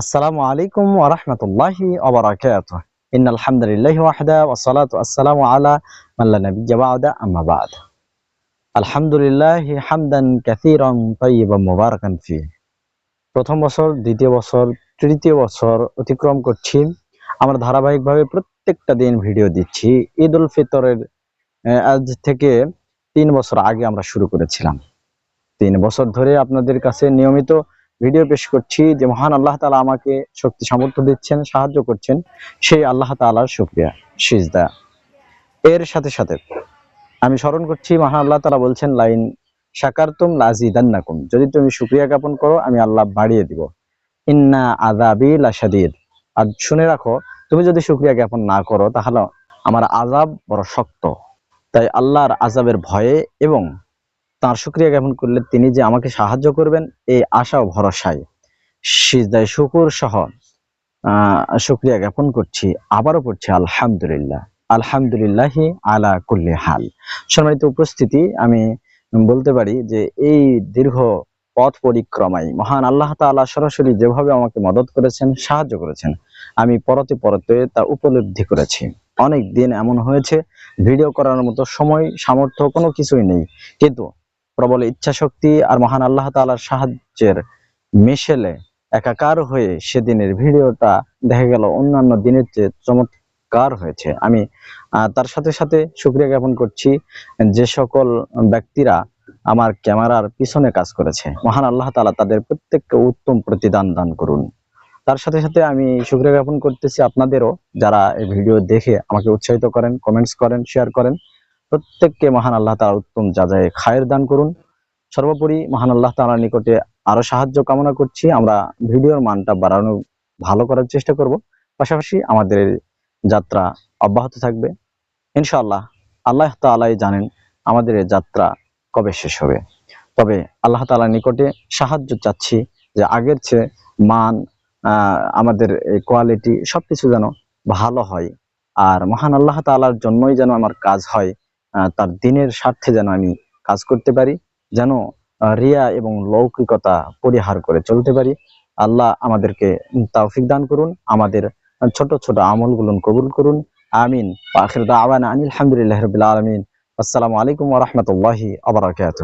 আসসালামু আলাইকুম ওয়া রাহমাতুল্লাহি ওয়া বারাকাতুহু। ইন্নাল হামদুলিল্লাহি ওয়াহদা ওয়াস সালাতু আসসালামু আলা মান লা নাবিয়্যা বা'দা, আম্মা বা'দ। আলহামদুলিল্লাহি হামদান কাসীরান তাইয়িবান মুবারাকান ফি প্রথম বছর, দ্বিতীয় বছর, তৃতীয় বছর অতিক্রম করছি। আমরা ধারাবাহিকভাবে প্রত্যেকটা দিন ভিডিও দিচ্ছি। ঈদ উল ফিতরের আজ থেকে তিন বছর আগে আমরা শুরু করেছিলাম। তিন বছর ধরে আপনাদের কাছে নিয়মিত ভিডিও পেশ করছি যে মহান আল্লাহ তাআলা আমাকে শক্তি সামর্থ্য দিচ্ছেন, সাহায্য করছেন। সেই আল্লাহ তাআলার শুকরিয়া, সিজদা। এর সাথে সাথে আমি স্মরণ করছি, মহান আল্লাহ তাআলা বলছেন, লাইন শাকারতুম লাজিদান্নাকুম। যদি তুমি শুকরিয়া জ্ঞাপন করো, আমি আল্লাহ বাড়িয়ে দিব। ইন্না আযাবি লাশাদীদ। আর শুনে রাখো, তুমি যদি শুকরিয়া জ্ঞাপন না করো, তাহলে আমার আজাব বড় শক্ত। তাই আল্লাহর আজাবের ভয়ে এবং তার শুক্রিয়া জ্ঞাপন করলে তিনি যে আমাকে সাহায্য করবেন, এই আশা ও ভরসায়। সিজদায় শুকুর সহ আহ শুক্রিয়া জ্ঞাপন করছি, আবারও পড়ছি আলহামদুলিল্লাহ। আলহামদুলিল্লাহি আলা কুল্লি হাল। সম্মানিত উপস্থিতি, আমি বলতে পারি যে এই দীর্ঘ পথ পরিক্রমায় মহান আল্লাহ তাআলা সরাসরি যেভাবে আমাকে মদত করেছেন, সাহায্য করেছেন, আমি পরতে পরতে তা উপলব্ধি করেছি। অনেক দিন এমন হয়েছে, ভিডিও করার মতো সময়, সামর্থ্য কোনো কিছুই নেই। কিন্তু প্রবল ইচ্ছা শক্তি আর মহান আল্লাহ তালার সাহায্যের মিশেলে একাকার হয়ে সেদিনের ভিডিওটা দেখা গেল অন্যান্য দিনের চেয়ে চমৎকার হয়েছে। আমি তার সাথে সাথে শুক্রিয়া জ্ঞাপন করছি যে সকল ব্যক্তিরা আমার ক্যামেরার পিছনে কাজ করেছে। মহান আল্লাহ তালা তাদের প্রত্যেককে উত্তম প্রতিদান দান করুন। তার সাথে সাথে আমি শুক্রিয়া জ্ঞাপন করতেছি আপনাদেরও যারা এই ভিডিও দেখে আমাকে উৎসাহিত করেন কমেন্টস করেন শেয়ার করেন। প্রত্যেককে মহান আল্লাহ তাআলা উত্তম যাজায় খায়ের দান করুন। সর্বোপরি মহান আল্লাহ তাআলার নিকটে আরও সাহায্য কামনা করছি। আমরা ভিডিওর মানটা বাড়ানো ভালো করার চেষ্টা করব। পাশাপাশি আমাদের যাত্রা অব্যাহত থাকবে। ইনশাআল্লাহ আল্লাহ তাআলাই জানেন আমাদের যাত্রা কবে শেষ হবে। তবে আল্লাহ তাআলার নিকটে সাহায্য চাচ্ছি যে আগের চেয়ে মান আমাদের কোয়ালিটি সবকিছু যেন ভালো হয়। আর মহান আল্লাহ তাআলার জন্যই যেন আমার কাজ হয়। তার দিনের স্বার্থে যেন আমি কাজ করতে পারি, যেন রিয়া এবং লৌকিকতা পরিহার করে চলতে পারি। আল্লাহ আমাদেরকে তৌফিক দান করুন, আমাদের ছোট ছোট আমলগুলো কবুল করুন। আমিন। আখির দাওয়ানা আনিল হামদুলিল্লাহ রবিল আলমিন। আসসালামু আলাইকুম ওরহমতুল্লাহি আবরাকাত